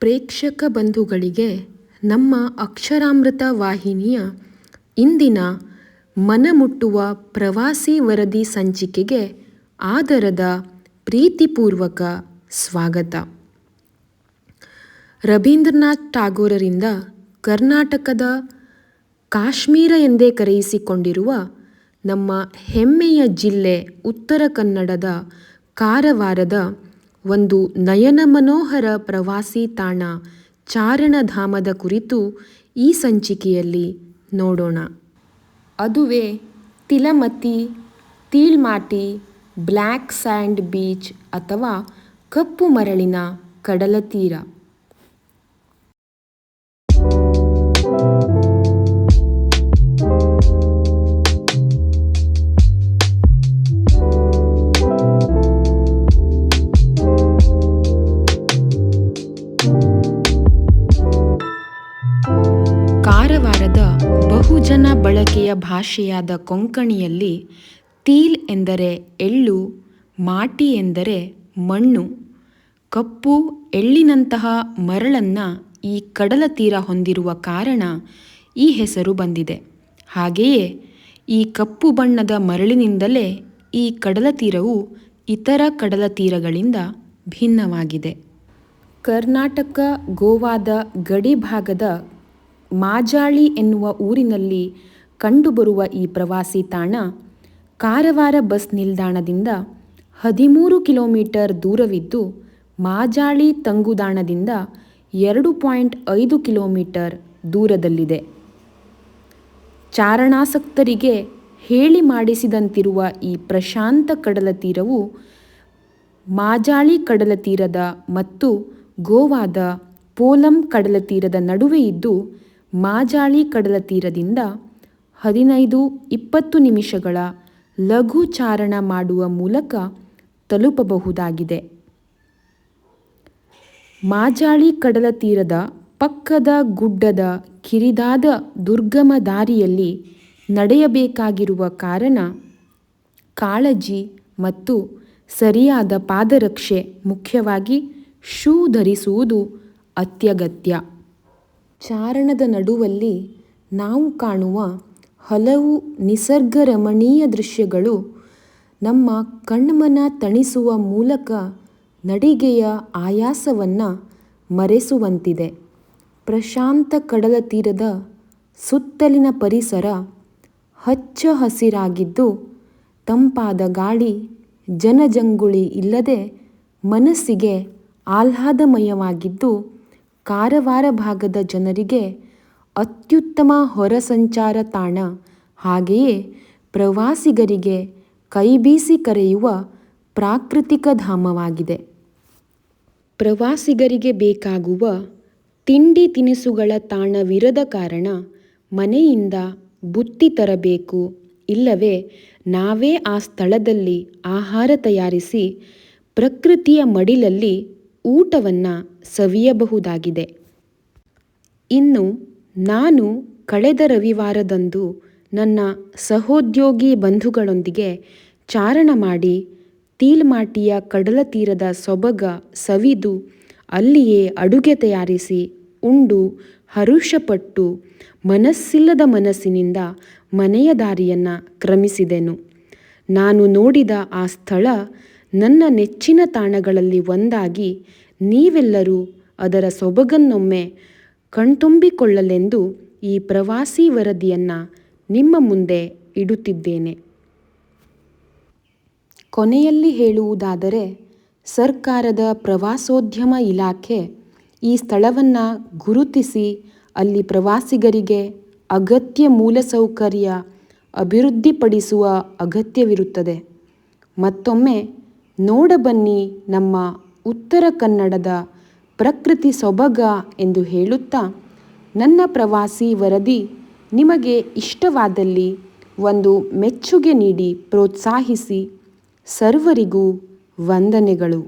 ಪ್ರೇಕ್ಷಕ ಬಂಧುಗಳಿಗೆ ನಮ್ಮ ಅಕ್ಷರಾಮೃತ ವಾಹಿನಿಯ ಇಂದಿನ ಮನಮುಟ್ಟುವ ಪ್ರವಾಸಿ ವರದಿ ಸಂಚಿಕೆಗೆ ಆದರದ ಪ್ರೀತಿಪೂರ್ವಕ ಸ್ವಾಗತ. ರವೀಂದ್ರನಾಥ್ ಟಾಗೋರರಿಂದ ಕರ್ನಾಟಕದ ಕಾಶ್ಮೀರ ಎಂದೇ ಕರೆಯಿಸಿಕೊಂಡಿರುವ ನಮ್ಮ ಹೆಮ್ಮೆಯ ಜಿಲ್ಲೆ ಉತ್ತರ ಕನ್ನಡದ ಕಾರವಾರದ ಒಂದು ನಯನ ಮನೋಹರ ಪ್ರವಾಸಿ ತಾಣ ಚಾರಣಧಾಮದ ಕುರಿತು ಈ ಸಂಚಿಕೆಯಲ್ಲಿ ನೋಡೋಣ. ಅದುವೇ Tilmati, Tilmati black sand beach ಅಥವಾ ಕಪ್ಪು ಮರಳಿನ ಕಡಲತೀರ ಕಾರವಾರದ ಬಹುಜನ ಬಳಕೆಯ ಭಾಷೆಯಾದ ಕೊಂಕಣಿಯಲ್ಲಿ ತೀಲ್ ಎಂದರೆ ಎಳ್ಳು, ಮಾಟಿ ಎಂದರೆ ಮಣ್ಣು. ಕಪ್ಪು, ಎಳ್ಳಿನಂತಹ ಮರಳನ್ನು ಈ ಕಡಲ ತೀರ ಹೊಂದಿರುವ ಕಾರಣ ಈ ಹೆಸರು ಬಂದಿದೆ. ಹಾಗೆಯೇ ಈ ಕಪ್ಪು ಬಣ್ಣದ ಮರಳಿನಿಂದಲೇ ಈ ಕಡಲ ತೀರವು ಇತರ ಕಡಲ ತೀರಗಳಿಂದ ಭಿನ್ನವಾಗಿದೆ. ಕರ್ನಾಟಕ ಗೋವಾದ ಗಡಿಭಾಗದ ಮಾಜಾಳಿ ಎನ್ನುವ ಊರಿನಲ್ಲಿ ಕಂಡುಬರುವ ಈ ಪ್ರವಾಸಿ ತಾಣ ಕಾರವಾರ ಬಸ್ ನಿಲ್ದಾಣದಿಂದ ಹದಿಮೂರು ಕಿಲೋಮೀಟರ್ ದೂರವಿದ್ದು ಮಾಜಾಳಿ ತಂಗುದಾಣದಿಂದ ಎರಡು ಪಾಯಿಂಟ್ ಐದು ಕಿಲೋಮೀಟರ್ ದೂರದಲ್ಲಿದೆ. ಚಾರಣಾಸಕ್ತರಿಗೆ ಹೇಳಿ ಮಾಡಿಸಿದಂತಿರುವ ಈ ಪ್ರಶಾಂತ ಕಡಲ ತೀರವು ಮಾಜಾಳಿ ಕಡಲ ತೀರದ ಮತ್ತು ಗೋವಾದ ಪೋಲಂ ಕಡಲತೀರದ ನಡುವೆ ಇದ್ದು ಮಾಜಾಳಿ ಕಡಲ ತೀರದಿಂದ ಹದಿನೈದು ಇಪ್ಪತ್ತು ನಿಮಿಷಗಳ ಲಘು ಚಾರಣ ಮಾಡುವ ಮೂಲಕ ತಲುಪಬಹುದಾಗಿದೆ. ಮಾಜಾಳಿ ಕಡಲತೀರದ ಪಕ್ಕದ ಗುಡ್ಡದ ಕಿರಿದಾದ ದುರ್ಗಮ ದಾರಿಯಲ್ಲಿ ನಡೆಯಬೇಕಾಗಿರುವ ಕಾರಣ ಕಾಳಜಿ ಮತ್ತು ಸರಿಯಾದ ಪಾದರಕ್ಷೆ ಮುಖ್ಯವಾಗಿ ಶೂ ಧರಿಸುವುದು ಅತ್ಯಗತ್ಯ. ಚಾರಣದ ನಡುವಲ್ಲಿ ನಾವು ಕಾಣುವ ಹಲವು ನಿಸರ್ಗ ರಮಣೀಯ ದೃಶ್ಯಗಳು ನಮ್ಮ ಕಣ್ಮನ ತಣಿಸುವ ಮೂಲಕ ನಡಿಗೆಯ ಆಯಾಸವನ್ನು ಮರೆಸುವಂತಿದೆ. ಪ್ರಶಾಂತ ಕಡಲ ತೀರದ ಸುತ್ತಲಿನ ಪರಿಸರ ಹಚ್ಚ ಹಸಿರಾಗಿದ್ದು, ತಂಪಾದ ಗಾಳಿ, ಜನಜಂಗುಳಿ ಇಲ್ಲದೆ ಮನಸ್ಸಿಗೆ ಆಹ್ಲಾದಮಯವಾಗಿದ್ದು ಕಾರವಾರ ಭಾಗದ ಜನರಿಗೆ ಅತ್ಯುತ್ತಮ ಹೊರ ಸಂಚಾರ ತಾಣ. ಹಾಗೆಯೇ ಪ್ರವಾಸಿಗರಿಗೆ ಕೈಬೀಸಿ ಕರೆಯುವ ಪ್ರಾಕೃತಿಕ ಧಾಮವಾಗಿದೆ. ಪ್ರವಾಸಿಗರಿಗೆ ಬೇಕಾಗುವ ತಿಂಡಿ ತಿನಿಸುಗಳ ತಾಣವಿರದ ಕಾರಣ ಮನೆಯಿಂದ ಬುತ್ತಿ ತರಬೇಕು. ಇಲ್ಲವೇ ನಾವೇ ಆ ಸ್ಥಳದಲ್ಲಿ ಆಹಾರ ತಯಾರಿಸಿ ಪ್ರಕೃತಿಯ ಮಡಿಲಲ್ಲಿ ಊಟವನ್ನು ಸವಿಯಬಹುದಾಗಿದೆ. ಇನ್ನು ನಾನು ಕಳೆದ ರವಿವಾರದಂದು ನನ್ನ ಸಹೋದ್ಯೋಗಿ ಬಂಧುಗಳೊಂದಿಗೆ ಚಾರಣ ಮಾಡಿ ತೀಲ್ಮಾಟಿಯ ಕಡಲತೀರದ ಸೊಬಗ ಸವಿದು ಅಲ್ಲಿಯೇ ಅಡುಗೆ ತಯಾರಿಸಿ ಉಂಡು ಹರುಷಪಟ್ಟು ಮನಸ್ಸಿಲ್ಲದ ಮನಸ್ಸಿನಿಂದ ಮನೆಯ ದಾರಿಯನ್ನು ಕ್ರಮಿಸಿದೆನು. ನಾನು ನೋಡಿದ ಆ ಸ್ಥಳ ನನ್ನ ನೆಚ್ಚಿನ ತಾಣಗಳಲ್ಲಿ ಒಂದಾಗಿ ನೀವೆಲ್ಲರೂ ಅದರ ಸೊಬಗನ್ನೊಮ್ಮೆ ಕಣ್ತುಂಬಿಕೊಳ್ಳಲೆಂದು ಈ ಪ್ರವಾಸಿ ವರದಿಯನ್ನು ನಿಮ್ಮ ಮುಂದೆ ಇಡುತ್ತಿದ್ದೇನೆ. ಕೊನೆಯಲ್ಲಿ ಹೇಳುವುದಾದರೆ, ಸರ್ಕಾರದ ಪ್ರವಾಸೋದ್ಯಮ ಇಲಾಖೆ ಈ ಸ್ಥಳವನ್ನು ಗುರುತಿಸಿ ಅಲ್ಲಿ ಪ್ರವಾಸಿಗರಿಗೆ ಅಗತ್ಯ ಮೂಲಸೌಕರ್ಯ ಅಭಿವೃದ್ಧಿಪಡಿಸುವ ಅಗತ್ಯವಿರುತ್ತದೆ. ಮತ್ತೊಮ್ಮೆ ನೋಡಬನ್ನಿ ನಮ್ಮ ಉತ್ತರ ಕನ್ನಡದ ಪ್ರಕೃತಿ ಸೊಬಗ ಎಂದು ಹೇಳುತ್ತಾ, ನನ್ನ ಪ್ರವಾಸಿ ವರದಿ ನಿಮಗೆ ಇಷ್ಟವಾದಲ್ಲಿ ಒಂದು ಮೆಚ್ಚುಗೆ ನೀಡಿ ಪ್ರೋತ್ಸಾಹಿಸಿ ಸರ್ವರಿಗೂ ವಂದನೆಗಳು.